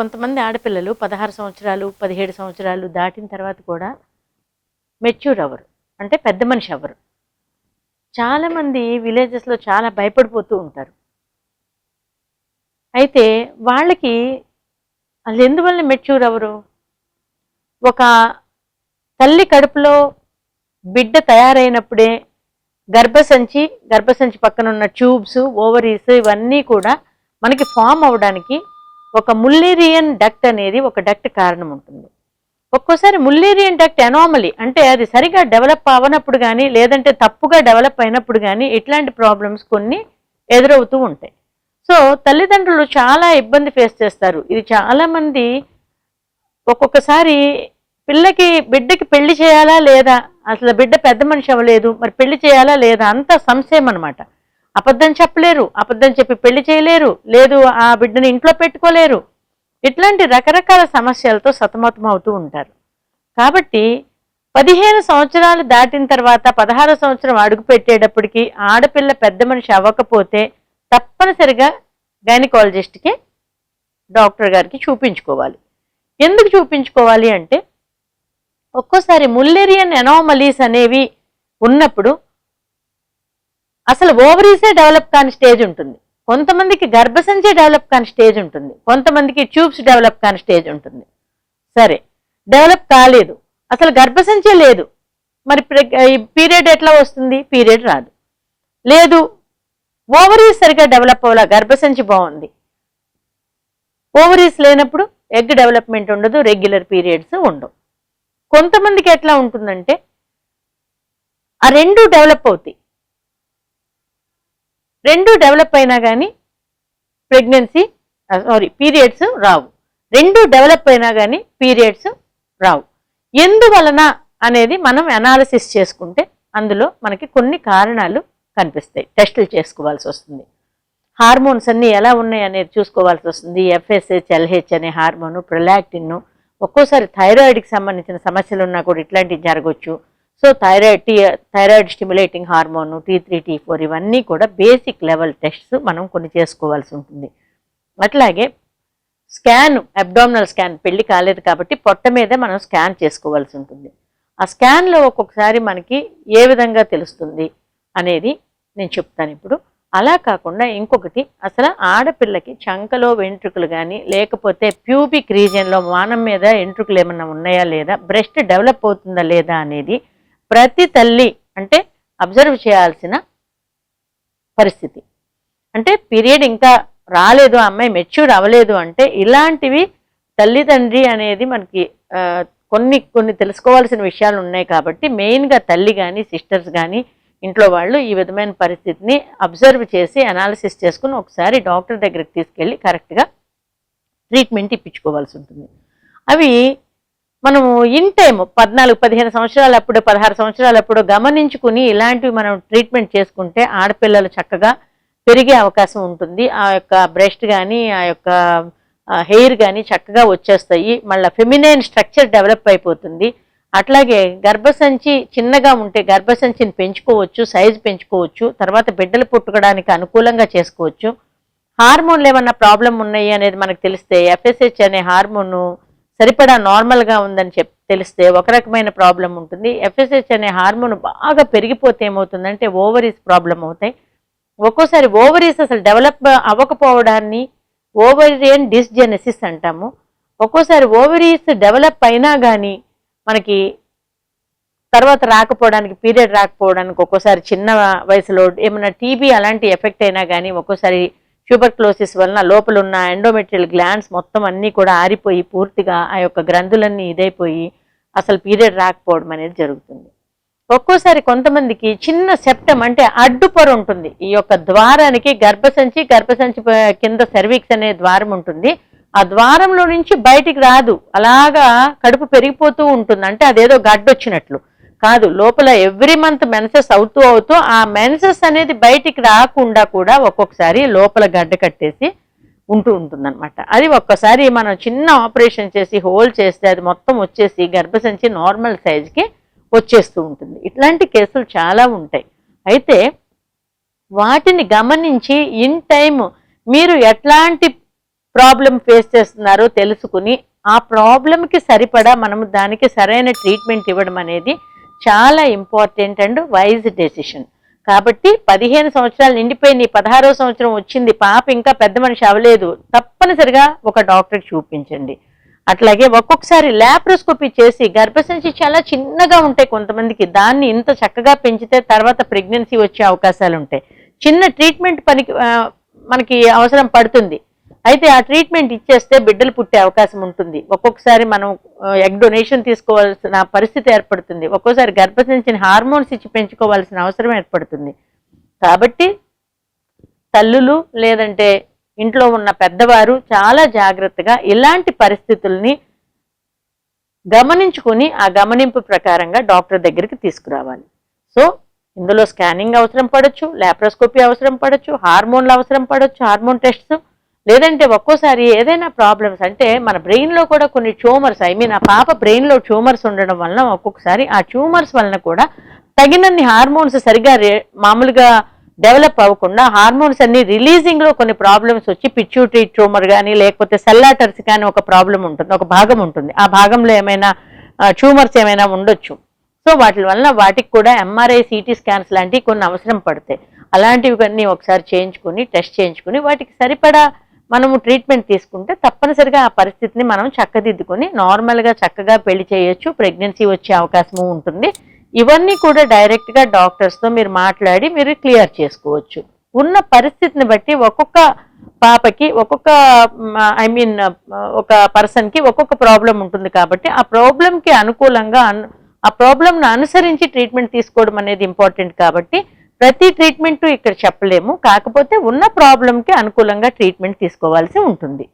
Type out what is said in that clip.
కొంతమంది ఆడపిల్లలు పదహారు సంవత్సరాలు పదిహేడు సంవత్సరాలు దాటిన తర్వాత కూడా మెచ్యూర్ అవ్వరు అంటే పెద్ద మనిషి అవ్వరు చాలామంది విలేజెస్లో చాలా భయపడిపోతూ ఉంటారు. అయితే వాళ్ళకి అది ఎందువల్ల మెచ్యూర్ అవ్వరు ఒక తల్లి కడుపులో బిడ్డ తయారైనప్పుడే గర్భసంచి గర్భసంచి పక్కన ఉన్న ట్యూబ్స్ ఓవరీస్ ఇవన్నీ కూడా మనకి ఫామ్ అవడానికి ఒక ముల్లేరియన్ డక్ట్ అనేది ఒక డక్ట్ కారణం ఉంటుంది. ఒక్కోసారి ముల్లేరియన్ డక్ట్ ఎనామలీ అంటే అది సరిగా డెవలప్ అవనప్పుడు కానీ లేదంటే తప్పుగా డెవలప్ అయినప్పుడు కానీ ఇట్లాంటి ప్రాబ్లమ్స్ కొన్ని ఎదురవుతూ ఉంటాయి. సో తల్లిదండ్రులు చాలా ఇబ్బంది ఫేస్ చేస్తారు. ఇది చాలామంది ఒక్కొక్కసారి పిల్లకి బిడ్డకి పెళ్ళి చేయాలా లేదా? అసలు బిడ్డ పెద్ద మనిషి అవ్వలేదు. మరి పెళ్ళి చేయాలా లేదా? అంత సంశయం అనమాట అబద్ధం చెప్పలేరు అబద్ధం చెప్పి పెళ్ళి చేయలేరు లేదు ఆ బిడ్డని ఇంట్లో పెట్టుకోలేరు. ఇట్లాంటి రకరకాల సమస్యలతో సతమతం అవుతూ ఉంటారు. కాబట్టి పదిహేను సంవత్సరాలు దాటిన తర్వాత పదహారు సంవత్సరం అడుగు పెట్టేటప్పటికి ఆడపిల్ల పెద్ద మనిషి అవ్వకపోతే తప్పనిసరిగా గైనకాలజిస్ట్కి డాక్టర్ గారికి చూపించుకోవాలి. ఎందుకు చూపించుకోవాలి అంటే ఒక్కోసారి ముల్లేరియన్ ఎనోమలీస్ అనేవి ఉన్నప్పుడు అసలు ఓవరీసే డెవలప్ కాని స్టేజ్ ఉంటుంది. కొంతమందికి గర్భసంచి డెవలప్ కాని స్టేజ్ ఉంటుంది. కొంతమందికి ట్యూబ్స్ డెవలప్ కాని స్టేజ్ ఉంటుంది. సరే డెవలప్ కాలేదు. అసలు గర్భసంచే లేదు. మరి పీరియడ్ ఎట్లా వస్తుంది? పీరియడ్ రాదు. లేదు ఓవరీస్ సరిగా డెవలప్ అవ్వాల. గర్భసంచి బాగుంది. ఓవరీస్ లేనప్పుడు ఎగ్ డెవలప్మెంట్ ఉండదు. రెగ్యులర్ పీరియడ్స్ ఉండవు. కొంతమందికి ఎట్లా ఉంటుందంటే ఆ రెండు డెవలప్ అవుతాయి. రెండు డెవలప్ అయినా కానీ ప్రెగ్నెన్సీ సారీ పీరియడ్స్ రావు. రెండు డెవలప్ అయినా కానీ పీరియడ్స్ రావు. ఎందువలన అనేది మనం అనాలిసిస్ చేసుకుంటే అందులో మనకి కొన్ని కారణాలు కనిపిస్తాయి. టెస్టులు చేసుకోవాల్సి వస్తుంది. హార్మోన్స్ అన్నీ ఎలా ఉన్నాయి అనేది చూసుకోవాల్సి వస్తుంది. ఎఫ్ఎస్హెచ్ ఎల్హెచ్ అనే హార్మోను ప్రొలాక్టిన్ ఒక్కోసారి థైరాయిడ్కి సంబంధించిన సమస్యలు ఉన్నా కూడా ఇట్లాంటివి జరగవచ్చు so thyroid T thyroid stimulating hormone T three T four ఇవన్నీ కూడా బేసిక్ లెవెల్ టెస్ట్స్ మనం కొన్ని చేసుకోవాల్సి ఉంటుంది. అట్లాగే స్కాన్ అబ్డామినల్ స్కాన్ పెళ్ళి కాలేదు కాబట్టి పొట్ట మీదే మనం స్కాన్ చేసుకోవాల్సి ఉంటుంది. ఆ స్కాన్లో ఒక్కొక్కసారి మనకి ఏ విధంగా తెలుస్తుంది అనేది నేను చెప్తాను ఇప్పుడు. అలా కాకుండా ఇంకొకటి అసలు ఆడపిల్లకి చంకలో వెంట్రుకలు కానీ లేకపోతే ప్యూబిక్ రీజియన్లో మానం మీద వెంట్రుకలు ఏమన్నా ఉన్నాయా లేదా బ్రెస్ట్ డెవలప్ అవుతుందా లేదా అనేది ప్రతి తల్లి అంటే అబ్జర్వ్ చేయాల్సిన పరిస్థితి. అంటే పీరియడ్ ఇంకా రాలేదు ఆ అమ్మాయి మెచ్యూర్ అవ్వలేదు అంటే ఇలాంటివి తల్లిదండ్రి అనేది మనకి కొన్ని కొన్ని తెలుసుకోవాల్సిన విషయాలు ఉన్నాయి కాబట్టి మెయిన్గా తల్లి కానీ సిస్టర్స్ కానీ ఇంట్లో వాళ్ళు ఈ విధమైన పరిస్థితిని అబ్జర్వ్ చేసి అనాలిసిస్ చేసుకుని ఒకసారి డాక్టర్ దగ్గరికి తీసుకెళ్ళి కరెక్ట్గా ట్రీట్మెంట్ ఇప్పించుకోవాల్సి ఉంటుంది. అవి మనము ఇన్ టైం పద్నాలుగు పదిహేను సంవత్సరాలు అప్పుడు పదహారు సంవత్సరాలు అప్పుడు గమనించుకుని ఇలాంటివి మనం ట్రీట్మెంట్ చేసుకుంటే ఆడపిల్లలు చక్కగా పెరిగే అవకాశం ఉంటుంది. ఆ యొక్క బ్రెస్ట్ కానీ ఆ యొక్క హెయిర్ కానీ చక్కగా వచ్చేస్తాయి. మళ్ళీ ఫెమినైన్ స్ట్రక్చర్ డెవలప్ అయిపోతుంది. అట్లాగే గర్భసంచి చిన్నగా ఉంటే గర్భసంచిని పెంచుకోవచ్చు సైజు పెంచుకోవచ్చు తర్వాత బిడ్డలు పుట్టుకోవడానికి అనుకూలంగా చేసుకోవచ్చు. హార్మోన్లు ఏమన్నా ప్రాబ్లం ఉన్నాయి అనేది మనకు తెలిస్తే ఎఫ్ఎస్హెచ్ అనే హార్మోను సరిపడా నార్మల్గా ఉందని చెప్ తెలిస్తే ఒక రకమైన ప్రాబ్లం ఉంటుంది. ఎఫ్ఎస్హెచ్ అనే హార్మోన్ బాగా పెరిగిపోతే ఏమవుతుందంటే ఓవరీస్ ప్రాబ్లం అవుతాయి. ఒక్కోసారి ఓవరీస్ అసలు డెవలప్ అవ్వకపోవడాన్ని ఓవరియన్ డిస్జెనసిస్ అంటాము. ఒక్కోసారి ఓవరీస్ డెవలప్ అయినా కానీ మనకి తర్వాత రాకపోవడానికి పీరియడ్ రాకపోవడానికి ఒక్కోసారి చిన్న వయసులో ఏమైనా టీబీ అలాంటి ఎఫెక్ట్ అయినా కానీ ఒక్కోసారి ట్యూబర్క్లోసిస్ వలన లోపల ఉన్న ఎండోమెట్రియల్ గ్లాండ్స్ మొత్తం అన్నీ కూడా ఆరిపోయి పూర్తిగా ఆ యొక్క గ్రంథులన్నీ ఇదైపోయి అసలు పీరియడ్ రాకపోవడం అనేది జరుగుతుంది. ఒక్కోసారి కొంతమందికి చిన్న సెప్టమ్ అంటే అడ్డు పొర ఉంటుంది. ఈ యొక్క ద్వారానికి గర్భసంచి గర్భసంచి కింద సర్వీక్స్ అనే ద్వారం ఉంటుంది. ఆ ద్వారంలో నుంచి బయటికి రాదు. అలాగా కడుపు పెరిగిపోతూ ఉంటుంది. అంటే అదేదో గడ్డొచ్చినట్లు. కాదు లోపల ఎవ్రీ మంత్ మెన్సెస్ అవుతూ అవుతూ ఆ మెన్సెస్ అనేది బయటికి రాకుండా కూడా ఒక్కొక్కసారి లోపల గడ్డ కట్టేసి ఉంటూ ఉంటుందన్నమాట. అది ఒక్కసారి మనం చిన్న ఆపరేషన్ చేసి హోల్ చేస్తే అది మొత్తం వచ్చేసి గర్భసంచి నార్మల్ సైజ్కి వచ్చేస్తూ ఉంటుంది. ఇట్లాంటి కేసులు చాలా ఉంటాయి. అయితే వాటిని గమనించి ఇన్ టైం మీరు ఎట్లాంటి ప్రాబ్లం ఫేస్ చేస్తున్నారో తెలుసుకుని ఆ ప్రాబ్లంకి సరిపడా మనము దానికి సరైన ట్రీట్మెంట్ ఇవ్వడం అనేది చాలా ఇంపార్టెంట్ అండ్ వైజ్ డెసిషన్ కాబట్టి పదిహేను సంవత్సరాలు నిండిపోయింది పదహారో సంవత్సరం వచ్చింది పాప ఇంకా పెద్ద మనిషి అవ్వలేదు. తప్పనిసరిగా ఒక డాక్టర్కి చూపించండి. అట్లాగే ఒక్కొక్కసారి ల్యాప్రోస్కోపీ చేసి గర్భసంచి చాలా చిన్నగా ఉంటాయి కొంతమందికి దాన్ని ఇంత చక్కగా పెంచితే తర్వాత ప్రెగ్నెన్సీ వచ్చే అవకాశాలు ఉంటాయి. చిన్న ట్రీట్మెంట్ పనికి మనకి అవసరం పడుతుంది. అయితే ఆ ట్రీట్మెంట్ ఇచ్చేస్తే బిడ్డలు పుట్టే అవకాశం ఉంటుంది. ఒక్కొక్కసారి మనం ఎగ్ డొనేషన్ తీసుకోవాల్సిన పరిస్థితి ఏర్పడుతుంది. ఒక్కోసారి గర్భసించిన హార్మోన్స్ ఇచ్చి పెంచుకోవాల్సిన అవసరం ఏర్పడుతుంది. కాబట్టి తల్లులు లేదంటే ఇంట్లో ఉన్న పెద్దవారు చాలా జాగ్రత్తగా ఇలాంటి పరిస్థితుల్ని గమనించుకుని ఆ గమనింపు ప్రకారంగా డాక్టర్ దగ్గరికి తీసుకురావాలి. సో ఇందులో స్కానింగ్ అవసరం పడవచ్చు లాప్రోస్కోపీ అవసరం పడవచ్చు హార్మోన్లు అవసరం పడవచ్చు హార్మోన్ టెస్ట్స్ లేదంటే ఒక్కోసారి ఏదైనా ప్రాబ్లమ్స్ అంటే మన బ్రెయిన్లో కూడా కొన్ని ట్యూమర్స్ ఐ మీన్ ఆ పాప బ్రెయిన్లో ట్యూమర్స్ ఉండడం వలన ఒక్కొక్కసారి ఆ ట్యూమర్స్ వలన కూడా తగినన్ని హార్మోన్స్ సరిగా రే- మామూలుగా డెవలప్ అవ్వకుండా హార్మోన్స్ అన్ని రిలీజింగ్లో కొన్ని ప్రాబ్లమ్స్ వచ్చి పిచ్యూటరీ ట్యూమర్ కానీ లేకపోతే సెల్లాటర్స్ కానీ ఒక ప్రాబ్లం ఉంటుంది ఒక భాగం ఉంటుంది. ఆ భాగంలో ఏమైనా ట్యూమర్స్ ఏమైనా ఉండొచ్చు. సో వాటి వల్ల వాటికి కూడా ఎంఆర్ఐ సిటీ స్కాన్స్ లాంటివి కొన్ని అవసరం పడతాయి. అలాంటివి కొన్ని ఒకసారి చేయించుకుని టెస్ట్ చేయించుకుని వాటికి సరిపడా మనము ట్రీట్మెంట్ తీసుకుంటే తప్పనిసరిగా ఆ పరిస్థితిని మనం చక్కదిద్దుకొని నార్మల్గా చక్కగా పెళ్ళి చేయొచ్చు ప్రెగ్నెన్సీ వచ్చే అవకాశము ఉంటుంది. ఇవన్నీ కూడా డైరెక్ట్గా డాక్టర్స్తో మీరు మాట్లాడి మీరు క్లియర్ చేసుకోవచ్చు. ఉన్న పరిస్థితిని బట్టి ఒక్కొక్క పాపకి ఒక్కొక్క ఐ మీన్ ఒక పర్సన్కి ఒక్కొక్క ప్రాబ్లం ఉంటుంది కాబట్టి ఆ ప్రాబ్లంకి అనుకూలంగా ఆ ప్రాబ్లంను అనుసరించి ట్రీట్మెంట్ తీసుకోవడం అనేది ఇంపార్టెంట్ కాబట్టి ప్రతి ట్రీట్మెంట్ ఇక్కడ చెప్పలేము. కాకపోతే ఉన్న ప్రాబ్లంకి అనుకూలంగా ట్రీట్మెంట్ తీసుకోవాల్సి ఉంటుంది.